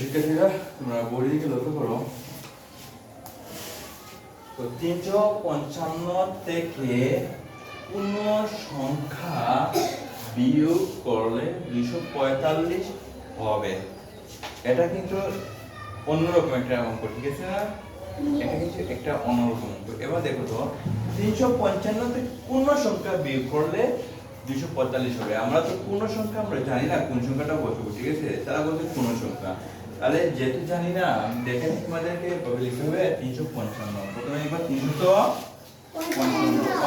শিক্ষার্থীরা তোমরা বইয়ের দিকে লক্ষ্য করো। তো তিনশো পঞ্চান্ন থেকে পূর্ণ সংখ্যা বিয়োগ করলে দুইশো পঁয়তাল্লিশ হবে। এটা কিন্তু অন্যরকম একটা অঙ্ক, ঠিক আছে না? এটা কিন্তু একটা অন্যরকম অঙ্ক। এবার দেখো তো, তিনশো পঞ্চান্ন থেকে পূর্ণ সংখ্যা বিয়োগ করলে দুইশো পঁয়তাল্লিশ হবে। আমরা তো পূর্ণ সংখ্যা আমরা জানি না, কোন সংখ্যাটা বসবো ঠিক আছে? তারা বলছে পূর্ণ সংখ্যা তাহলে যেহেতু জানি না দেখে নিই তোমাদেরকে লিখতে হবে? তিনশো পঞ্চান্ন। প্রথমে একবার তিনশো তো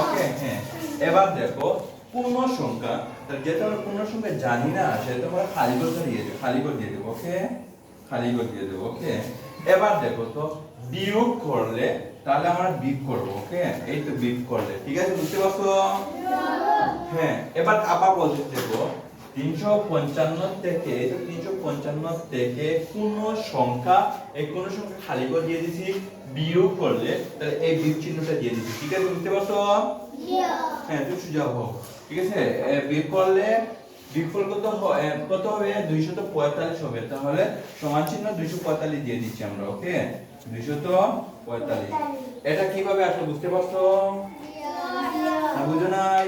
ওকে হ্যাঁ। এবার দেখো পূর্ণ সংখ্যা তাহলে যেহেতু আমরা পূর্ণ সংখ্যা জানি না সেহেতু আমরা খালি করে দিয়ে দেবো খালি করে দিয়ে দেবো ওকে খালি করে দিয়ে দেবো ওকে এবার দেখো তো বিয়োগ করলে তাহলে আমরা বিয়োগ করব ওকে এই তো বিয়োগ করলে ঠিক আছে বুঝতে পারছ? হ্যাঁ এবার আবার বলতে দেখো তিনশো পঞ্চান্ন থেকে তিনশো পঞ্চান্ন থেকে কোন সংখ্যা এই কোন সংখ্যা খালি করে দিয়ে দিছি বিয়োগ করলে তাহলে এই বিয়োগ চিহ্নটা দিয়ে দিছি। ঠিক আছে বুঝতে পারছ? হ্যাঁ তুই সুজা হোক ঠিক আছে বিয়োগ করলে বিয়োগফল কত কত হবে? দুইশত পঁয়তাল্লিশ হবে। তাহলে সমান চিহ্ন দুইশো পঁয়তাল্লিশ দিয়ে দিচ্ছি আমরা ওকে দুইশত পঁয়তাল্লিশ। এটা কীভাবে আসলে বুঝতে পারছ না বুঝো নাই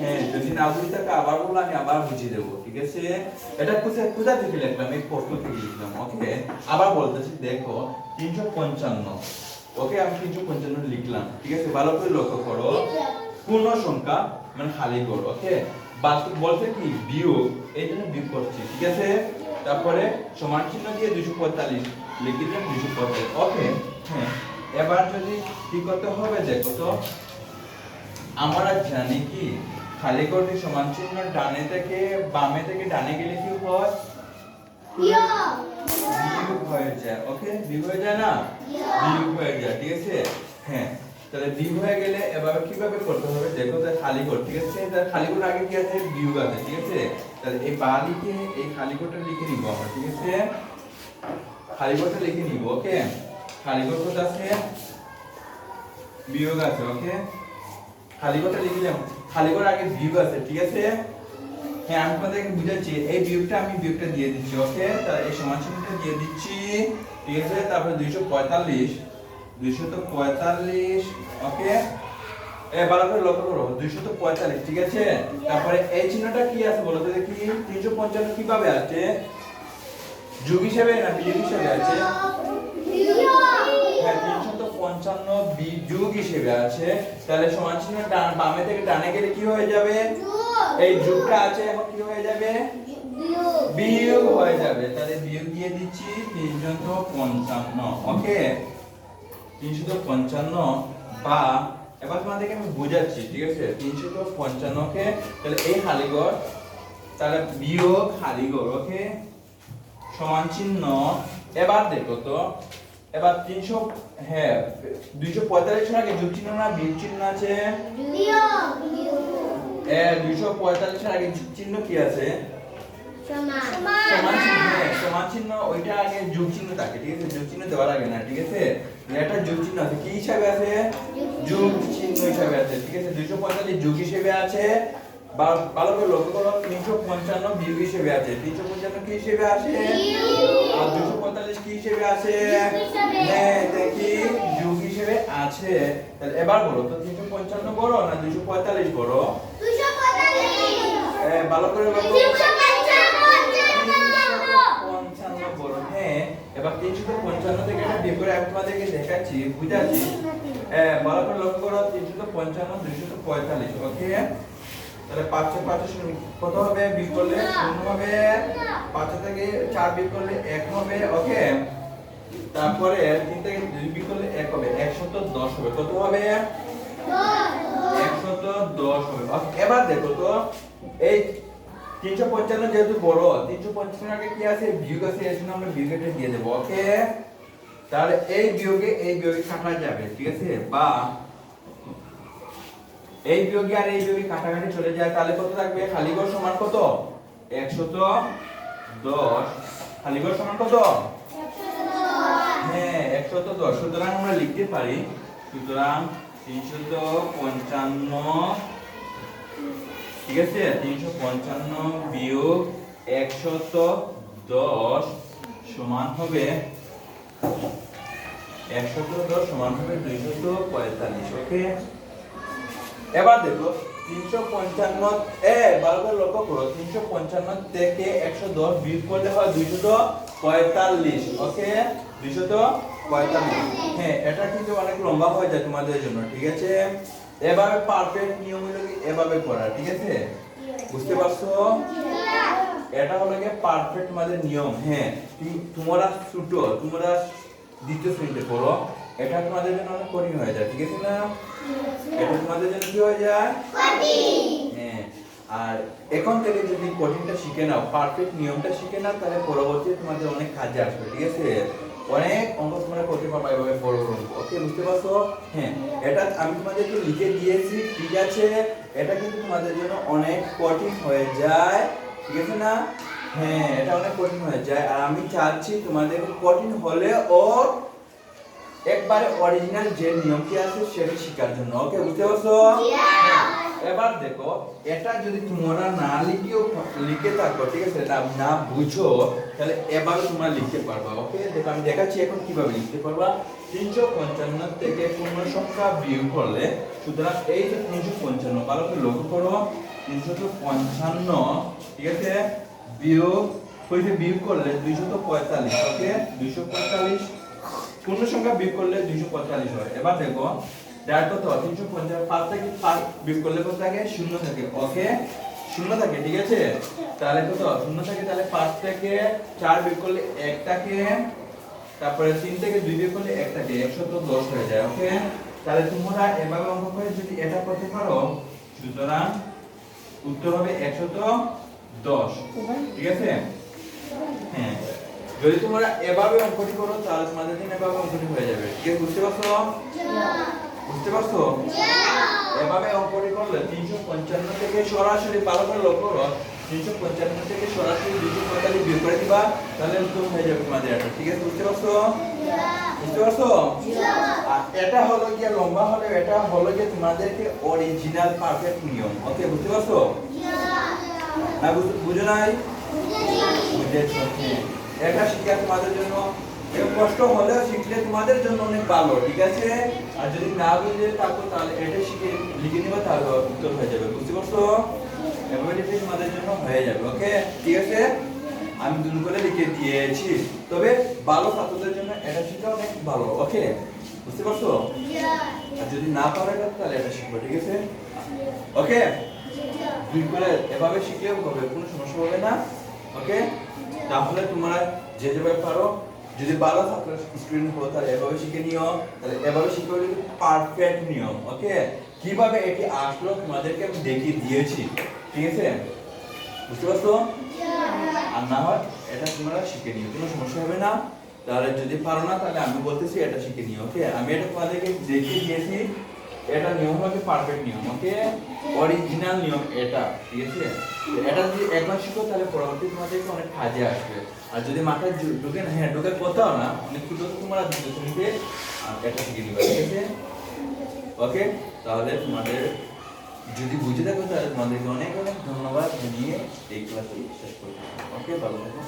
হ্যাঁ যদি না বুঝি থাকে আবার আমি আবার ঠিক আছে? এটা কোথায় কোথা থেকে লিখলাম? এই প্রশ্ন থেকে লিখলাম ওকে আবার বলতেছি, দেখো, তিনশো পঞ্চান্ন ওকে আমি তিনশো পঞ্চান্ন লিখলাম, ঠিক আছে? ভালো করে লক্ষ্য করো। সংখ্যা মানে খালি ওকে বাস্তব কি? বিয়োগ, এই জন্য বিয়োগ করছি, ঠিক আছে? তারপরে সমান চিহ্ন দিয়ে দুইশো পঁয়তাল্লিশ লিখে দিলাম, দুইশো পঁয়তাল্লিশ ওকে হ্যাঁ এবার যদি কি করতে হবে, দেখো তো, আমরা জানি কি? খালি করতে সমান চিহ্ন ডানে থেকে বামে থেকে ডানে গেলে কি হয় বিয়োগ। হয়ে যায় ওকে? বিয়োগ হয়ে যায় না? বিয়োগ। হয়ে যায় ঠিক আছে? হ্যাঁ তাহলে বিয়োগ হয়ে গেলে এবার কীভাবে করতে হবে? দেখো তাহলে খালি কর ঠিক আছে? তাহলে খালি করার আগে কি আছে? বিয়োগ আছে ঠিক আছে? তাহলে এই বা লিখে এই খালি করটা লিখে নিব আমরা ঠিক আছে? খালি করটা লিখে নিব ওকে? খালি কর কোথা আছে? বিয়োগ আছে ওকে? খালি করটা লিখলাম খালি করার আগে বিয়োগ আছে ঠিক আছে? হ্যাঁ আমি তোমাদেরকে বুঝাচ্ছি এই বিয়োগটা আমি বিয়োগটা দিয়ে দিচ্ছি ওকে তাহলে এই সমান চিহ্নটা দিয়ে দিচ্ছি ঠিক আছে? তারপরে দুইশো পঁয়তাল্লিশ দুইশো তো পঁয়তাল্লিশ ওকে এ ভালো করে লক্ষ্য করো দুইশো তো পঁয়তাল্লিশ ঠিক আছে? তারপরে এই চিহ্নটা কি আছে বলো তো দেখি তিনশো পঞ্চান্ন কীভাবে আছে? যুগ হিসেবে না বিয়োগ হিসেবে আছে? হ্যাঁ তিনশো পঞ্চান্ন বি- যুগ হিসেবে আছে। তাহলে সমান চিহ্ন ডান বামে থেকে ডানে গেলে কি হয়ে যাবে? এই যুগটা আছে এখন কি হয়ে যাবে? বিয়োগ। হয়ে যাবে। তাহলে বিয়োগ দিয়ে দিচ্ছি তিনশত পঞ্চান্ন। ওকে? তিনশত পঞ্চান্ন বা এবার তোমাদেরকে আমি বোঝাচ্ছি ঠিক আছে? তিনশত পঞ্চান্নকে তাহলে এই হালিগড় তাহলে বিয়োগ হালিগড় ওকে? সমান চিহ্ন। এবার দেখো তো এবার তিনশো হ্যাঁ দুইশো পঁয়তাল্লিশ আগে যোগ চিহ্ন না বিয়োগ চিহ্ন আছে দুইশো পঁয়তাল্লিশ আগে যোগ চিহ্ন কি আছে? সমান চিহ্ন হ্যাঁ, ওইটা আগে যোগ চিহ্ন থাকে ঠিক আছে? যোগ চিহ্ন দেওয়ার আগে না ঠিক আছে? এটা যোগ চিহ্ন আছে কি হিসাবে আছে? যোগ চিহ্ন হিসাবে আছে ঠিক আছে? দুইশো পঁয়তাল্লিশ যোগ হিসেবে আছে ভালো করে লক্ষ্য করো তিনশো পঞ্চান্ন বিয়োগ হিসেবে আছে। তিনশো পঞ্চান্ন কি হিসেবে আছে আর দুইশো পঁয়তাল্লিশ কি হিসেবে আছে হ্যাঁ দেখি যোগ হিসেবে আছে। তাহলে এবার বলো তো তিনশো পঞ্চান্ন বড় না দুইশো পঁয়তাল্লিশ বড় ভালো করে পঞ্চান্ন বড় হ্যাঁ। এবার তিনশো পঞ্চান্ন থেকে এটা বিয়োগ আমি তোমাদেরকে দেখাচ্ছি বুঝাচ্ছি হ্যাঁ ভালো করে লক্ষ্য করো তিনশো পঞ্চান্ন দুইশো পঁয়তাল্লিশ ওকে তাহলে পাঁচশো পাঁচশো কত হবে? বিয়োগ করলে শূন্য হবে। পাঁচশো থেকে চার বিয়োগ করলে এক হবে। ওকে? তারপরে তিন থেকে দুই বিয়োগ করলে এক হবে। একশত দশ হবে। কত হবে? একশত দশ হবে। এবার দেখো তো, এই তিনশো পঞ্চান্ন যেহেতু বড়, তিনশো পঞ্চান্ন আগে কি আছে? বিয়োগ আছে এর জন্য আমরা বিয়োগটা দিয়ে দেবো। ওকে? তাহলে এই বিয়োগে এই বিয়োগে কাটা যাবে, ঠিক আছে? বা এই বিয়োগে আর এই বিয়োগে কাটাকাটি চলে যায়, তাহলে কত থাকবে? খালিগড় সমান কত? একশত দশ। খালিগড় সমান কত? হ্যাঁ একশত দশ। সুতরাং আমরা লিখতে পারি, সুতরাং তিনশত পঞ্চান্ন, ঠিক আছে? তিনশো পঞ্চান্ন বিয়োগ একশত দশ সমান হবে, একশত দশ সমান হবে দুইশত পঁয়তাল্লিশ, ওকে? এবার দেখো, তিনশো পঞ্চান্ন এ বারবার লক্ষ্য করো, তিনশো পঞ্চান্ন থেকে একশো দশ বিয়োগ করলে হয় দুইশত পঁয়তাল্লিশ, ওকে? দুইশত পঁয়তাল্লিশ। হ্যাঁ এটা কিন্তু অনেক লম্বা হয়ে যায় তোমাদের জন্য, ঠিক আছে? এভাবে পারফেক্ট নিয়ম হলো কি? এভাবে করা, ঠিক আছে? বুঝতে পারছ? এটা হলো গিয়ে পারফেক্ট তোমাদের নিয়ম হ্যাঁ। তোমরা ছোট তোমরা দ্বিতীয় শ্রেণীতে পড়ো। এটা তোমাদের জন্য অনেক কঠিন হয়ে যায় ঠিক আছে না? এটা তোমাদের জন্য কি হয়ে যায়? হ্যাঁ আর এখন থেকে যদি কঠিনটা শিখে নাও পারফেক্ট নিয়মটা শিখে নাও তাহলে পরবর্তী তোমাদের অনেক কাজে আসবে ঠিক আছে? অনেক অঙ্ক তোমরা করতে পারবে এভাবে বড় বড় অঙ্ক। ওকে বুঝতে পারছ? হ্যাঁ এটা আমি তোমাদেরকে লিখে দিয়েছি ঠিক আছে? এটা কিন্তু তোমাদের জন্য অনেক কঠিন হয়ে যায় ঠিক আছে না? হ্যাঁ এটা অনেক কঠিন হয়ে যায়। আর আমি চাচ্ছি তোমাদের কঠিন হলে ও একবারে অরিজিনাল যে নিয়মটি আছে সেটা শেখার জন্য। ওকে বুঝতে পারছ? এবার দেখো এটা যদি তোমরা না লিখেও লিখে থাকো ঠিক আছে? না না বুঝো তাহলে এবার তোমরা লিখতে পারবা ওকে দেখো আমি দেখাচ্ছি এখন কীভাবে লিখতে পারবা। তিনশো পঞ্চান্ন থেকে পনেরো সংখ্যা বিয়োগ করলে সুতরাং এই যে তিনশো পঞ্চান্ন ভালো করে লক্ষ্য করো তিনশো তো পঞ্চান্ন ঠিক আছে? বিয়োগ হইতে বিয়োগ করলে দুইশত পঁয়তাল্লিশ ওকে দুইশো পঁয়তাল্লিশ পূর্ণ সংখ্যা বিয়োগ করলে দুইশো পঁয়তাল্লিশ হয়। এবার দেখো যার কত তিনশো পঞ্চাশ পাঁচ থেকে পাঁচ বিয়োগ করলে কত থাকে? শূন্য থাকে। ওকে? শূন্য থাকে ঠিক আছে? তাহলে কত? শূন্য থাকে তাহলে পাঁচ থেকে চার বিয়োগ করলে এক থাকে। তারপরে তিন থেকে দুই বিয়োগ করলে এক থাকে। একশত দশ হয়ে যায় ওকে? তাহলে তোমরা এভাবে অঙ্ক করে যদি এটা করতে পারো সুতরাং উত্তর হবে একশত দশ। ঠিক আছে? হ্যাঁ। যদি তোমরা এভাবে অঙ্কটি করো, তাহলে তোমাদের দিন এভাবে অঙ্কটি হয়ে যাবে। আছে, বুঝতে পারছ? বুঝতে পারছ? এভাবে অঙ্কটি করলে তিনশো পঞ্চান্ন থেকে সরাসরি, ভালো করে লক্ষ্য করো, তিনশো পঞ্চান্ন থেকে সরাসরি দুইশো পঁয়তাল্লিশ বিয়োগ করে দিবা, তাহলে উত্তর হয়ে যাবে তোমাদের এটা ঠিক আছে, বুঝতে পারছ? বুঝতে পারছ? আর এটা হলো গিয়ে লম্বা হলে, এটা হলো গিয়ে তোমাদেরকে অরিজিনাল পারফেক্ট নিয়ম। ওকে বুঝতে পারছ? না বুঝো নাই? বুঝেছ। এটা শিক্ষা তোমাদের জন্য কষ্ট হলেও শিখলে তোমাদের জন্য অনেক ভালো ঠিক আছে? আর যদি না বুঝে থাকো তাহলে এটা শিখে লিখে নিবে তাহলে উত্তর হয়ে যাবে বুঝতে পারছ? এভাবে তোমাদের জন্য হয়ে যাবে ওকে? ঠিক আছে? আমি দুটো করে লিখে দিয়েছি। তবে ভালো ছাত্রদের জন্য এটা শিখা অনেক ভালো ওকে? বুঝতে পারছ? আর যদি না পারে তাহলে এটা শিখব ঠিক আছে? ওকে? দুই করে এভাবে শিখলেও হবে কোনো সমস্যা হবে না। ওকে? তাহলে তোমরা যে যেভাবে পারো, যদি ভালো ছাত্র স্টুডেন্ট হো তাহলে এভাবে শিখে নিও, তাহলে এভাবে শিখে হলে পারফেক্ট নিয়ম, ওকে? কীভাবে এটি আসলো তোমাদেরকে আমি দেখিয়ে দিয়েছি, ঠিক আছে? বুঝতে পারছ? আর না হয় এটা তোমরা শিখে নিও, কোনো সমস্যা হবে না। তাহলে যদি পারো না, তাহলে আমি বলতেছি এটা শিখে নিও, ওকে? আমি এটা তোমাদেরকে দেখিয়ে দিয়েছি এটা নিয়ম হচ্ছে পারফেক্ট নিয়ম? ওকে? অরিজিনাল নিয়ম এটা ঠিক আছে? এটা যদি একবার শিখো তাহলে পরবর্তী তোমাদেরকে অনেক কাজে আসবে। আর যদি মাথায় ঢুকে না হ্যাঁ ঢুকে কোথাও না অনেক ছোট তোমরা আহ, এটা শিখে নিবে ঠিক আছে? ওকে? তাহলে তোমাদের যদি বুঝে থাকো তাহলে তোমাদেরকে অনেক অনেক ধন্যবাদ জানিয়ে এই ক্লাসটি শেষ করতে ওকে? ভালো থাকো।